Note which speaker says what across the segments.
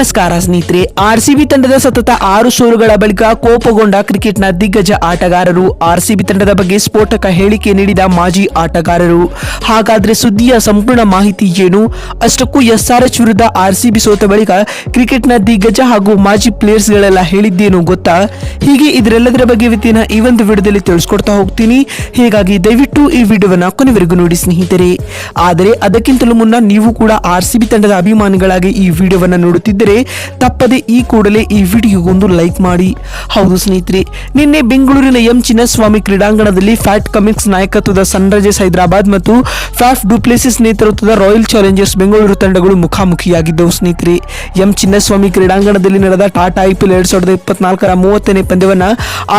Speaker 1: ನಮಸ್ಕಾರ ಸ್ನೇಹಿತರೆ ಆರ್ಸಿಬಿ ತಂಡದ ಸತತ ಆರು ಸೋಲುಗಳ ಬಳಿಕ ಕೋಪಗೊಂಡ ಕ್ರಿಕೆಟ್ನ ದಿಗ್ಗಜ ಆಟಗಾರರು ಆರ್ಸಿಬಿ ತಂಡದ ಬಗ್ಗೆ ಸ್ಫೋಟಕ ಹೇಳಿಕೆ ನೀಡಿದ ಮಾಜಿ ಆಟಗಾರರು. ಹಾಗಾದ್ರೆ ಸುದ್ದಿಯ ಸಂಪೂರ್ಣ ಮಾಹಿತಿ ಏನು? ಅಷ್ಟಕ್ಕೂ ಎಸ್ಆರ್ಎಚ್ ವಿರುದ್ಧ ಆರ್ಸಿಬಿ ಸೋತ ಬಳಿಕ ಕ್ರಿಕೆಟ್ನ ದಿಗ್ಗಜ ಹಾಗೂ ಮಾಜಿ ಪ್ಲೇಯರ್ಸ್ಗಳೆಲ್ಲ ಹೇಳಿದ್ದೇನು ಗೊತ್ತಾ? ಹೀಗೆ ಇದರೆಲ್ಲದರ ಬಗ್ಗೆ ಇವತ್ತಿನ ಈ ಒಂದು ವಿಡಿಯೋದಲ್ಲಿ ತಿಳಿಸ್ಕೊಡ್ತಾ ಹೋಗ್ತೀನಿ. ಹೀಗಾಗಿ ದಯವಿಟ್ಟು ಈ ವಿಡಿಯೋವನ್ನ ಕೊನೆವರೆಗೂ ನೋಡಿ ಸ್ನೇಹಿತರೆ. ಆದರೆ ಅದಕ್ಕಿಂತಲೂ ಮುನ್ನ ನೀವು ಕೂಡ ಆರ್ ಸಿಬಿ ತಂಡದ ಅಭಿಮಾನಿಗಳಾಗಿ ಈ ವಿಡಿಯೋವನ್ನ ನೋಡುತ್ತಿದ್ದರೆ ತಪ್ಪದೆ ಈ ಕೂಡಲೇ ಈ ವಿಡಿಯೋಗೊಂದು ಲೈಕ್ ಮಾಡಿ. ಹೌದು ಸ್ನೇಹಿತರೆ, ನಿನ್ನೆ ಬೆಂಗಳೂರಿನ ಎಂ ಚಿನ್ನಸ್ವಾಮಿ ಕ್ರೀಡಾಂಗಣದಲ್ಲಿ ಫ್ಯಾಟ್ ಕಮಿಕ್ಸ್ ನಾಯಕತ್ವದ ಸನ್ರೈಸರ್ಸ್ ಹೈದರಾಬಾದ್ ಮತ್ತು ಫ್ಯಾಫ್ ಡುಪ್ಲೆಸಿಸ್ ನೇತೃತ್ವದ ರಾಯಲ್ ಚಾಲೆಂಜರ್ಸ್ ಬೆಂಗಳೂರು ತಂಡಗಳು ಮುಖಾಮುಖಿಯಾಗಿದ್ದವು ಸ್ನೇಹಿತರೆ. ಎಂ ಚಿನ್ನಸ್ವಾಮಿ ಕ್ರೀಡಾಂಗಣದಲ್ಲಿ ನಡೆದ ಟಾಟಾ ಐಪಿಎಲ್ ಎರಡ್ ಸಾವಿರದ ಇಪ್ಪತ್ನಾಲ್ಕರ ಮೂವತ್ತನೇ ಪಂದ್ಯವನ್ನ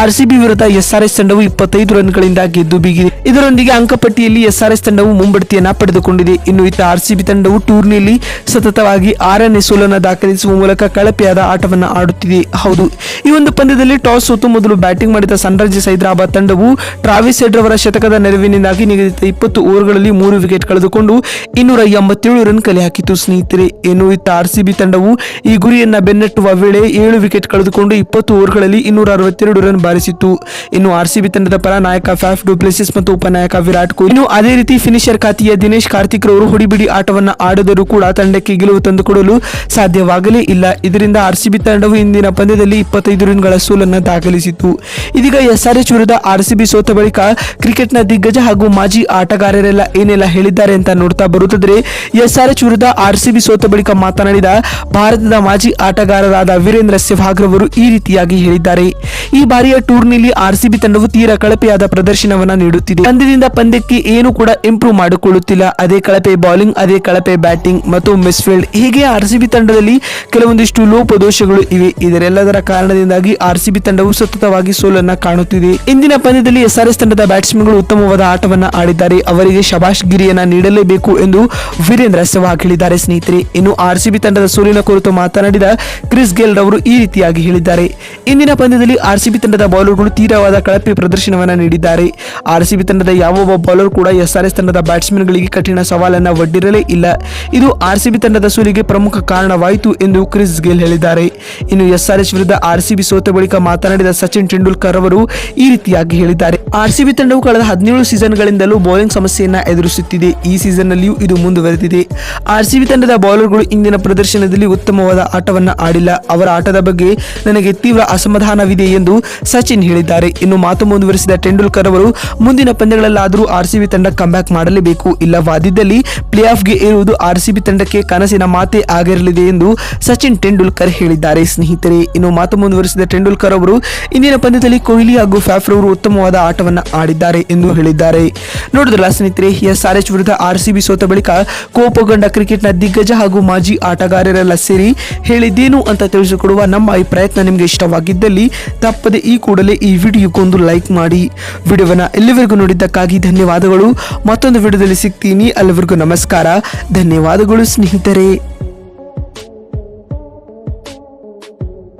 Speaker 1: ಆರ್ಸಿಬಿ ವಿರುದ್ಧ ಎಸ್ಆರ್ಎಸ್ ತಂಡವು ಇಪ್ಪತ್ತೈದು ರನ್ಗಳಿಂದ ಗೆದ್ದು ಬೀಗಿದೆ. ಇದರೊಂದಿಗೆ ಅಂಕಪಟ್ಟಿಯಲ್ಲಿ ಎಸ್ಆರ್ಎಸ್ ತಂಡವು ಮುಂಬಡ್ತಿಯನ್ನ ಪಡೆದುಕೊಂಡಿದೆ. ಇನ್ನು ಇತ್ತ ಆರ್ಸಿಬಿ ತಂಡವು ಟೂರ್ನಿಯಲ್ಲಿ ಸತತವಾಗಿ ಆರನೇ ಸೋಲನ್ನು ಮೂಲಕ ಕಳಪೆಯಾದ ಆಟವನ್ನು ಆಡುತ್ತಿದೆ. ಹೌದು. ಈ ಒಂದು ಪಂದ್ಯದಲ್ಲಿ ಟಾಸ್ ಸೋತು ಮೊದಲು ಬ್ಯಾಟಿಂಗ್ ಮಾಡಿದ ಸನ್ರೈಸರ್ಸ್ ಹೈದರಾಬಾದ್ ತಂಡವು ಟ್ರಾವಿಸ್ ಹೆಡ್ ಅವರ ಶತಕದ ನೆರವಿನಿಂದಾಗಿ ನಿಗದಿತ ಇಪ್ಪತ್ತು ಓವರ್ಗಳಲ್ಲಿ ಮೂರು ವಿಕೆಟ್ ಕಳೆದುಕೊಂಡು ಇನ್ನೂರ ಎಂಬತ್ತೇಳು ರನ್ ಕಲೆ ಹಾಕಿತು. ಸ್ನೇಹಿತರೆ ಏನು ಇತ್ತ ಆರ್ಸಿಬಿ ತಂಡವು ಈ ಗುರಿಯನ್ನ ಬೆನ್ನಟ್ಟುವ ವೇಳೆ ಏಳು ವಿಕೆಟ್ ಕಳೆದುಕೊಂಡು ಇಪ್ಪತ್ತು ಓವರ್ಗಳಲ್ಲಿ ಇನ್ನೂರ ಅರವತ್ತೆರಡು ರನ್ ಬಾರಿಸಿತ್ತು. ಇನ್ನು ಆರ್ಸಿಬಿ ತಂಡದ ಪರ ನಾಯಕ ಫ್ಯಾಫ್ ಡುಪ್ಲೆಸಿಸ್ ಮತ್ತು ಉಪನಾಯಕ ವಿರಾಟ್ ಕೊಹ್ಲಿ ಇನ್ನು ಅದೇ ರೀತಿ ಫಿನಿಷರ್ ಖಾತೆಯ ದಿನೇಶ್ ಕಾರ್ತಿಕ್ ರವರು ಹೊಡಿಬಿಡಿ ಆಟವನ್ನು ಆಡಿದರೂ ಕೂಡ ತಂಡಕ್ಕೆ ಗೆಲುವು ತಂದುಕೊಡಲು ಸಾಧ್ಯವಾಗಲೇ ಇಲ್ಲ, ಇದರಿಂದ ಆರ್ಸಿಬಿ ತಂಡವು ಇಂದಿನ ಪಂದ್ಯದಲ್ಲಿ ಇಪ್ಪತ್ತೈದು ರನ್ಗಳ ಸೋಲನ್ನು ದಾಖಲಿಸಿತು ಇದೀಗ ಎಸ್ಆರ್ಎಚ್ ವಿರುದ್ಧ ಆರ್ಸಿಬಿ ಸೋತ ಬಳಿಕ ಕ್ರಿಕೆಟ್ನ ದಿಗ್ಗಜ ಹಾಗೂ ಮಾಜಿ ಆಟಗಾರರೆಲ್ಲ ಏನೆಲ್ಲ ಹೇಳಿದ್ದಾರೆ ಅಂತ ನೋಡ್ತಾ ಬರುತ್ತಿದ್ರೆ ಎಸ್ಆರ್ಎಚ್ ವಿರುದ್ಧ ಆರ್ಸಿಬಿ ಸೋತ ಬಳಿಕ ಮಾತನಾಡಿದ ಭಾರತದ ಮಾಜಿ ಆಟಗಾರರಾದ ವೀರೇಂದ್ರ ಸೆಹ್ವಾಗ್ ರವರು ಈ ರೀತಿಯಾಗಿ ಹೇಳಿದ್ದಾರೆ. ಈ ಬಾರಿಯ ಟೂರ್ನಿಲಿ ಆರ್ಸಿಬಿ ತಂಡವು ತೀರಾ ಕಳಪೆಯಾದ ಪ್ರದರ್ಶನವನ್ನು ನೀಡುತ್ತಿದೆ. ಪಂದ್ಯದಿಂದ ಪಂದ್ಯಕ್ಕೆ ಏನು ಕೂಡ ಇಂಪ್ರೂವ್ ಮಾಡಿಕೊಳ್ಳುತ್ತಿಲ್ಲ. ಅದೇ ಕಳಪೆ ಬೌಲಿಂಗ್, ಅದೇ ಕಳಪೆ ಬ್ಯಾಟಿಂಗ್ ಮತ್ತು ಮಿಸ್ಫೀಲ್ಡ್ ಹೀಗೆ ಆರ್ಸಿಬಿ ತಂಡದಲ್ಲಿ ಕೆಲವೊಂದಿಷ್ಟು ಲೋಪದೋಷಗಳು ಇವೆ. ಇದರೆಲ್ಲದರ ಕಾರಣದಿಂದಾಗಿ ಆರ್ಸಿಬಿ ತಂಡವು ಸತತವಾಗಿ ಸೋಲನ್ನ ಕಾಣುತ್ತಿದೆ. ಇಂದಿನ ಪಂದ್ಯದಲ್ಲಿ ಎಸ್ಆರ್ಎಸ್ ತಂಡದ ಬ್ಯಾಟ್ಸ್ಮನ್ಗಳು ಉತ್ತಮವಾದ ಆಟವನ್ನ ಆಡಿದ್ದಾರೆ. ಅವರಿಗೆ ಶಬಾಷ್ ಗಿರಿಯನ್ನ ನೀಡಲೇಬೇಕು ಎಂದು ವೀರೇಂದ್ರ ಸೆಹ್ವಾಗ್ ಹೇಳಿದ್ದಾರೆ. ಸ್ನೇಹಿತರೆ, ಇನ್ನು ಆರ್ಸಿಬಿ ತಂಡದ ಸೋಲಿನ ಕುರಿತು ಮಾತನಾಡಿದ ಕ್ರಿಸ್ ಗೇಲ್ ರವರು ಈ ರೀತಿಯಾಗಿ ಹೇಳಿದ್ದಾರೆ. ಇಂದಿನ ಪಂದ್ಯದಲ್ಲಿ ಆರ್ಸಿಬಿ ತಂಡದ ಬೌಲರ್ಗಳು ತೀರವಾದ ಕಳಪೆ ಪ್ರದರ್ಶನವನ್ನ ನೀಡಿದ್ದಾರೆ. ಆರ್ಸಿಬಿ ತಂಡದ ಯಾವೊಬ್ಬ ಬೌಲರ್ ಕೂಡ ಎಸ್ಆರ್ಎಸ್ ತಂಡದ ಬ್ಯಾಟ್ಸ್ಮನ್ಗಳಿಗೆ ಕಠಿಣ ಸವಾಲನ್ನ ಒಡ್ಡಿರಲೇ ಇಲ್ಲ. ಇದು ಆರ್ಸಿಬಿ ತಂಡದ ಸೋಲಿಗೆ ಪ್ರಮುಖ ಕಾರಣವಾಯಿತು ಕ್ರಿಸ್ ಗೇಲ್ ಹೇಳಿದ್ದಾರೆ. ಇನ್ನು ಎಸ್ಆರ್ಎಸ್ ವಿರುದ್ಧ ಆರ್ಸಿಬಿ ಸೋತ ಬಳಿಕ ಮಾತನಾಡಿದ ಸಚಿನ್ ತೆಂಡೂಲ್ಕರ್ ಅವರು ಈ ರೀತಿಯಾಗಿ ಹೇಳಿದ್ದಾರೆ. ಆರ್ಸಿಬಿ ತಂಡವು ಕಳೆದ ಹದಿನೇಳು ಸೀಸನ್ಗಳಿಂದಲೂ ಬೌಲಿಂಗ್ ಸಮಸ್ಯೆಯನ್ನ ಎದುರಿಸುತ್ತಿದೆ. ಈ ಸೀಸನ್ನಲ್ಲಿಯೂ ಇದು ಮುಂದುವರೆದಿದೆ. ಆರ್ಸಿಬಿ ತಂಡದ ಬೌಲರ್ಗಳು ಇಂದಿನ ಪ್ರದರ್ಶನದಲ್ಲಿ ಉತ್ತಮವಾದ ಆಟವನ್ನು ಆಡಿಲ್ಲ. ಅವರ ಆಟದ ಬಗ್ಗೆ ನನಗೆ ತೀವ್ರ ಅಸಮಾಧಾನವಿದೆ ಎಂದು ಸಚಿನ್ ಹೇಳಿದ್ದಾರೆ. ಇನ್ನು ಮಾತು ಮುಂದುವರೆಸಿದ ತೆಂಡೂಲ್ಕರ್ ಅವರು, ಮುಂದಿನ ಪಂದ್ಯಗಳಲ್ಲಾದರೂ ಆರ್ಸಿಬಿ ತಂಡ ಕಂಬ್ಯಾಕ್ ಮಾಡಲೇಬೇಕು. ಇಲ್ಲವಾದಿದ್ದಲ್ಲಿ ಪ್ಲೇ ಆಫ್ಗೆ ಏರುವುದು ಆರ್ಸಿಬಿ ತಂಡಕ್ಕೆ ಕನಸಿನ ಮಾತೇ ಆಗಿರಲಿದೆ ಎಂದು ಸಚಿನ್ ತೆಂಡೂಲ್ಕರ್ ಹೇಳಿದ್ದಾರೆ. ಸ್ನೇಹಿತರೆ, ಇನ್ನು ಮಾತು ಮುಂದುವರಿಸಿದ ತೆಂಡೂಲ್ಕರ್ ಅವರು, ಇಂದಿನ ಪಂದ್ಯದಲ್ಲಿ ಕೊಹ್ಲಿ ಹಾಗೂ ಫ್ಯಾಫ್ರ್ ಅವರು ಉತ್ತಮವಾದ ಆಟವನ್ನು ಆಡಿದ್ದಾರೆ ಎಂದು ಹೇಳಿದ್ದಾರೆ. ನೋಡಿದ್ರಲ್ಲ ಸ್ನೇಹಿತರೆ, ಎಸ್ ಆರ್ ಎಚ್ ವಿರುದ್ಧ ಆರ್ ಸಿ ಬಿ ಸೋತ ಬಳಿಕ ಕೋಪಗೊಂಡ ಕ್ರಿಕೆಟ್ನ ದಿಗ್ಗಜ ಹಾಗೂ ಮಾಜಿ ಆಟಗಾರರೆಲ್ಲ ಸೇರಿ ಹೇಳಿದ್ದೇನು ಅಂತ ತಿಳಿಸಿಕೊಡುವ ನಮ್ಮ ಈ ಪ್ರಯತ್ನ ನಿಮಗೆ ಇಷ್ಟವಾಗಿದ್ದಲ್ಲಿ ತಪ್ಪದೆ ಈ ಕೂಡಲೇ ಈ ವಿಡಿಯೋಗೊಂದು ಲೈಕ್ ಮಾಡಿ. ವಿಡಿಯೋವನ್ನು ಎಲ್ಲಿವರೆಗೂ ನೋಡಿದ್ದಕ್ಕಾಗಿ ಧನ್ಯವಾದಗಳು. ಮತ್ತೊಂದು ವಿಡಿಯೋದಲ್ಲಿ ಸಿಗ್ತೀನಿ. ಅಲ್ಲಿವರೆಗೂ ನಮಸ್ಕಾರ. ಧನ್ಯವಾದಗಳು ಸ್ನೇಹಿತರೆ.